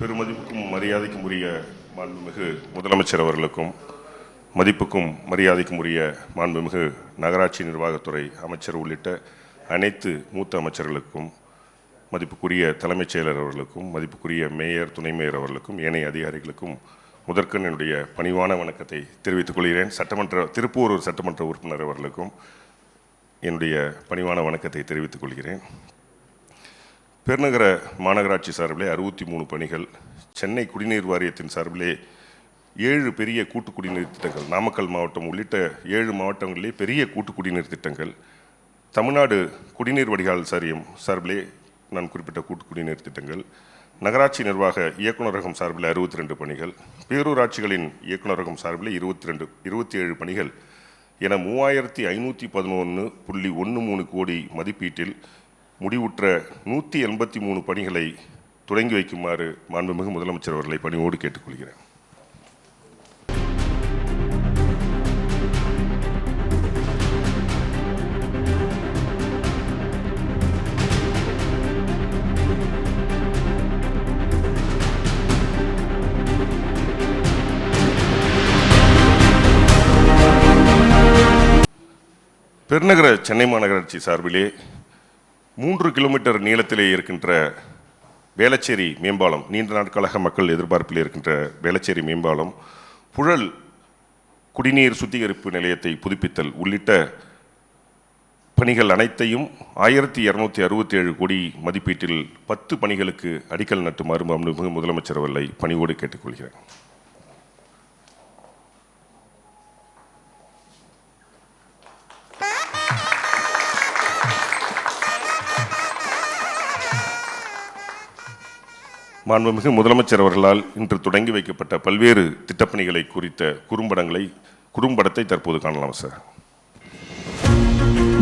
பெருமதிப்புக்கும் மரியாதைக்கும் உரிய மாண்புமிகு முதலமைச்சர் அவர்களுக்கும் மதிப்புக்கும் மரியாதைக்கும் உரிய மாண்புமிகு நகராட்சி நிர்வாகத்துறை அமைச்சர் உள்ளிட்ட அனைத்து மூத்த அமைச்சர்களுக்கும் மதிப்புக்குரிய தலைமைச் செயலர் அவர்களுக்கும் மதிப்புக்குரிய மேயர் துணை மேயர் அவர்களுக்கும் ஏனைய அதிகாரிகளுக்கும் முதற்கண் என்னுடைய பணிவான வணக்கத்தை தெரிவித்துக் கொள்கிறேன். சட்டமன்ற திருப்பூர் சட்டமன்ற உறுப்பினர் அவர்களுக்கும் என்னுடைய பணிவான வணக்கத்தை தெரிவித்துக் கொள்கிறேன். பெருநகர மாநகராட்சி சார்பிலே அறுபத்தி மூணு பணிகள் சென்னை குடிநீர் வாரியத்தின் சார்பிலே ஏழு பெரிய கூட்டு குடிநீர் திட்டங்கள் நாமக்கல் மாவட்டம் உள்ளிட்ட ஏழு மாவட்டங்களிலே பெரிய கூட்டு குடிநீர் திட்டங்கள் தமிழ்நாடு குடிநீர் வடிகால் சாரியம் சார்பிலே நான் குறிப்பிட்ட கூட்டு குடிநீர் திட்டங்கள் நகராட்சி நிர்வாக இயக்குநரகம் சார்பில் அறுபத்தி ரெண்டு பணிகள் பேரூராட்சிகளின் இயக்குநரகம் சார்பில் இருபத்தி ரெண்டு இருபத்தி ஏழு பணிகள். என மூவாயிரத்தி ஐநூற்றி பதினொன்று புள்ளி ஒன்று மூணு கோடி மதிப்பீட்டில் முடிவுற்ற நூற்றி எண்பத்தி மூணு பணிகளை தொடங்கி வைக்குமாறு மாண்புமிகு முதலமைச்சர் அவர்களை பணிவோடு கேட்டுக்கொள்கிறேன். பெருநகர சென்னை மாநகராட்சி சார்பிலே மூன்று கிலோமீட்டர் நீளத்திலே இருக்கின்ற வேளச்சேரி மேம்பாலம் நீண்ட நாட்களாக மக்கள் எதிர்பார்ப்பில் இருக்கின்ற வேளச்சேரி மேம்பாலம் புழல் குடிநீர் சுத்திகரிப்பு நிலையத்தை புதுப்பித்தல் உள்ளிட்ட பணிகள் அனைத்தையும் ஆயிரத்தி இரநூத்தி அறுபத்தி ஏழு கோடி மதிப்பீட்டில் பத்து பணிகளுக்கு அடிக்கல் நட்டுமாறு மாண்புமிகு முதலமைச்சர் அவர்களை பணிவோடு கேட்டுக்கொள்கிறேன். மாண்புமிகு முதலமைச்சர் அவர்களால் இன்று தொடங்கி வைக்கப்பட்ட பல்வேறு திட்டப்பணிகளை குறித்த குறும்படங்களை குறும்படத்தை தற்போது காணலாம் சார்.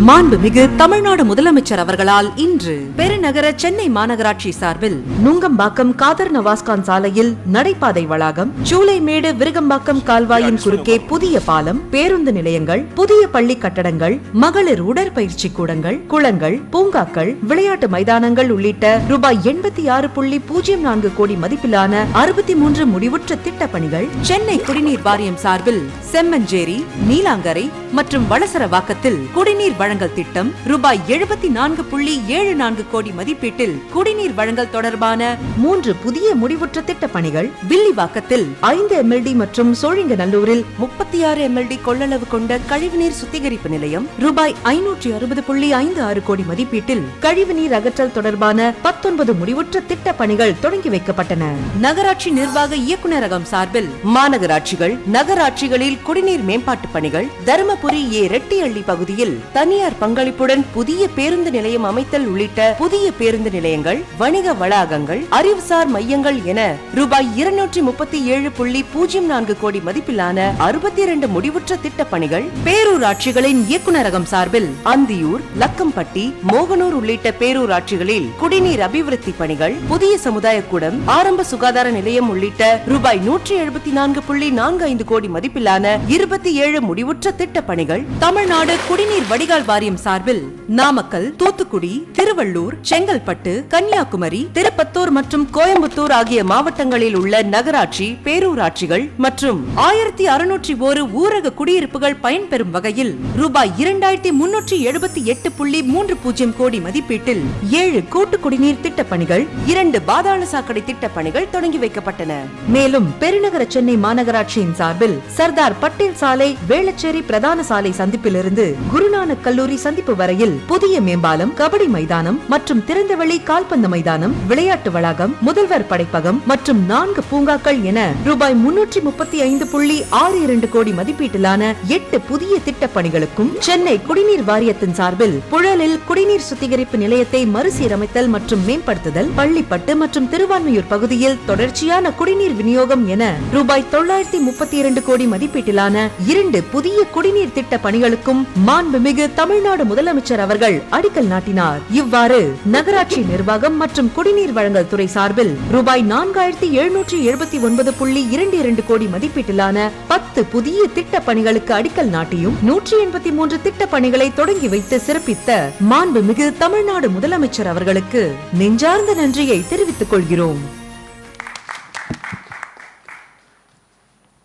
மாண்புமிகு தமிழ்நாடு முதலமைச்சர் அவர்களால் இன்று பெருநகர சென்னை மாநகராட்சி சார்பில் நுங்கம்பாக்கம் காதர் நவாஸ்கான் சாலையில் நடைபாதை வளாகம் சூளைமேடு விருகம்பாக்கம் கால்வாயின் குறுக்கே புதிய பாலம் பேருந்து நிலையங்கள் புதிய பள்ளி கட்டடங்கள் மகளிர் உடற்பயிற்சி கூடங்கள் குளங்கள் பூங்காக்கள் விளையாட்டு மைதானங்கள் உள்ளிட்ட ரூபாய் எண்பத்தி ஆறு புள்ளி பூஜ்ஜியம் நான்கு கோடி மதிப்பிலான அறுபத்தி மூன்று முடிவுற்ற திட்டப் பணிகள் சென்னை குடிநீர் வாரியம் சார்பில் செம்மஞ்சேரி நீலாங்கரை மற்றும் வளசரவாக்கத்தில் குடிநீர் வழங்கல் திட்டம் ரூபாய் எழுபத்தி நான்கு புள்ளி ஏழு நான்கு கோடி மதிப்பீட்டில் குடிநீர் வழங்கல் தொடர்பான மூன்று புதிய முடிவுற்ற திட்ட பணிகள் வில்லிவாக்கத்தில் ஐந்து எம்எல்டி மற்றும் சோழிங்கநல்லூரில் முப்பத்தி ஆறு எம்எல்டி கொள்ளளவு கொண்ட கழிவுநீர் சுத்திகரிப்பு நிலையம் ரூபாய் ஐநூற்றி அறுபது புள்ளி ஐந்து ஆறு கோடி மதிப்பீட்டில் கழிவுநீர் அகற்றல் தொடர்பான பத்தொன்பது முடிவுற்ற திட்ட பணிகள் தொடங்கி வைக்கப்பட்டன. நகராட்சி நிர்வாக இயக்குநரகம் சார்பில் மாநகராட்சிகள் நகராட்சிகளில் குடிநீர் மேம்பாட்டு பணிகள் தருமபுரி ஏ ரெட்டியள்ளி பகுதியில் தனியார் பங்களிப்புடன் புதிய பேருந்து நிலையம் அமைத்தல் உள்ளிட்ட புதிய பேருந்து நிலையங்கள் வணிக வளாகங்கள் அறிவுசார் மையங்கள் என ரூபாய் இருநூற்றி முப்பத்தி ஏழு புள்ளி பூஜ்ஜியம் நான்கு கோடி மதிப்பிலான அறுபத்தி இரண்டு முடிவுற்ற திட்ட பணிகள் பேரூராட்சிகளின் இயக்குநரகம் சார்பில் அந்தியூர் லக்கம்பட்டி மோகனூர் உள்ளிட்ட பேரூராட்சிகளில் குடிநீர் அபிவிருத்தி பணிகள் புதிய சமுதாய கூடம் ஆரம்ப சுகாதார நிலையம் உள்ளிட்ட ரூபாய் நூற்றி எழுபத்தி நான்கு புள்ளி நான்கு ஐந்து கோடி மதிப்பிலான இருபத்தி ஏழு முடிவுற்ற திட்ட பணிகள் தமிழ்நாடு குடிநீர் வடிகால் வாரியம் சார்பில் நாமக்கல் தூத்துக்குடி திருவள்ளூர் செங்கல்பட்டு கன்னியாகுமரி திருப்பத்தூர் மற்றும் கோயம்புத்தூர் ஆகிய மாவட்டங்களில் உள்ள நகராட்சி பேரூராட்சிகள் மற்றும் ஆயிரத்தி அறுநூற்றி ஒரு ஊரக குடியிருப்புகள் பயன்பெறும் வகையில் ரூபாய் இரண்டாயிரத்தி முன்னூற்றி எழுபத்தி எட்டு புள்ளி மூன்று பூஜ்ஜியம் கோடி மதிப்பீட்டில் ஏழு கூட்டு குடிநீர் திட்டப் பணிகள் இரண்டு பாதாள சாக்கடை திட்டப் பணிகள் தொடங்கி வைக்கப்பட்டன. மேலும் பெருநகர சென்னை மாநகராட்சியின் சார்பில் சர்தார் பட்டேல் சாலை வேளச்சேரி பிரதான சாலை சந்திப்பிலிருந்து குருநானக் கல்லூரி கல்லூரி சந்திப்பு வரையில் புதிய மேம்பாலம் கபடி மைதானம் மற்றும் திறந்தவெளி கால்பந்து மைதானம் விளையாட்டு வளாகம் முதல்வர் படைப்பகம் மற்றும் நான்கு பூங்காக்கள் என ரூபாய் முன்னூற்றி முப்பத்தி ஐந்து புள்ளி ஆறு இரண்டு கோடி மதிப்பீட்டிலான எட்டு புதிய திட்டப் பணிகளுக்கும் சென்னை குடிநீர் வாரியத்தின் சார்பில் புழலில் குடிநீர் சுத்திகரிப்பு நிலையத்தை மறுசீரமைத்தல் மற்றும் மேம்படுத்துதல் பள்ளிப்பட்டு மற்றும் திருவான்மையூர் பகுதியில் தொடர்ச்சியான குடிநீர் விநியோகம் என ரூபாய் தொள்ளாயிரத்தி முப்பத்தி இரண்டு கோடி மதிப்பீட்டிலான இரண்டு புதிய குடிநீர் திட்ட பணிகளுக்கும் மாண்புமிகு தமிழ் தமிழ்நாடு முதலமைச்சர் அவர்கள் அடிக்கல் நாட்டினார். இவ்வாறு நகராட்சி நிர்வாகம் மற்றும் குடிநீர் வழங்கல் துறை சார்பில் ரூபாய் நான்காயிரத்தி எழுநூற்றி எழுபத்தி ஒன்பது புள்ளி இரண்டு இரண்டு கோடி மதிப்பீட்டிலான பத்து புதிய திட்ட பணிகளுக்கு அடிக்கல் நாட்டியும் நூற்றி எண்பத்தி மூன்று திட்ட பணிகளை தொடங்கி வைத்து சிறப்பித்த மாண்புமிகு தமிழ்நாடு முதலமைச்சர் அவர்களுக்கு நெஞ்சார்ந்த நன்றியை தெரிவித்துக் கொள்கிறோம்.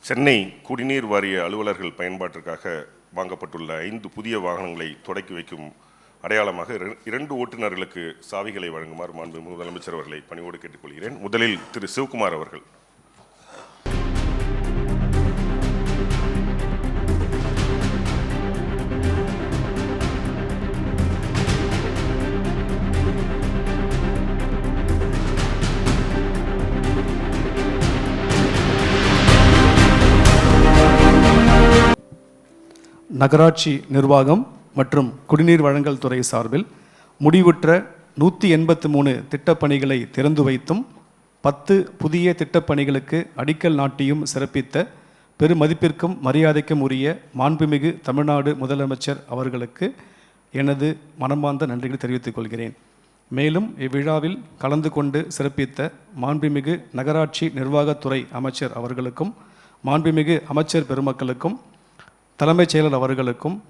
சென்னை குடிநீர் வாரிய அலுவலர்கள் பயன்பாட்டிற்காக வாங்கப்பட்டுள்ள ஐந்து புதிய வாகனங்களை தொடக்கி வைக்கும் அடையாளமாக இரண்டு ஓட்டுநர்களுக்கு சாவிகளை வழங்குமாறு மாண்பு முதலமைச்சர் அவர்களை பணிவோடு கேட்டுக்கொள்கிறேன். முதலில் திரு. சிவகுமார் அவர்கள். நகராட்சி நிர்வாகம் மற்றும் குடிநீர் வழங்கல் துறை சார்பில் முடிவுற்ற நூற்றி எண்பத்து மூணு திட்டப்பணிகளை திறந்து வைத்தும் பத்து புதிய திட்டப்பணிகளுக்கு அடிக்கல் நாட்டியும் சிறப்பித்த பெருமதிப்பிற்கும் மரியாதைக்கும் உரிய மாண்புமிகு தமிழ்நாடு முதலமைச்சர் அவர்களுக்கு எனது மனமார்ந்த நன்றிகளை தெரிவித்துக் கொள்கிறேன். மேலும் இவ்விழாவில் கலந்து கொண்டு சிறப்பித்த மாண்புமிகு நகராட்சி நிர்வாகத்துறை அமைச்சர் அவர்களுக்கும் மாண்புமிகு அமைச்சர் பெருமக்களுக்கும் தலைமைச் செயலர் அவர்களுக்கும்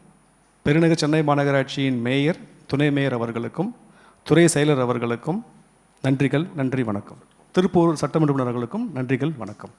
பெருநகர் சென்னை மாநகராட்சியின் மேயர் துணை மேயர் அவர்களுக்கும் துறை செயலர் அவர்களுக்கும் நன்றிகள் நன்றி வணக்கம். திருப்பூர் சட்டமன்ற உறுப்பினர்களுக்கும் நன்றிகள் வணக்கம்.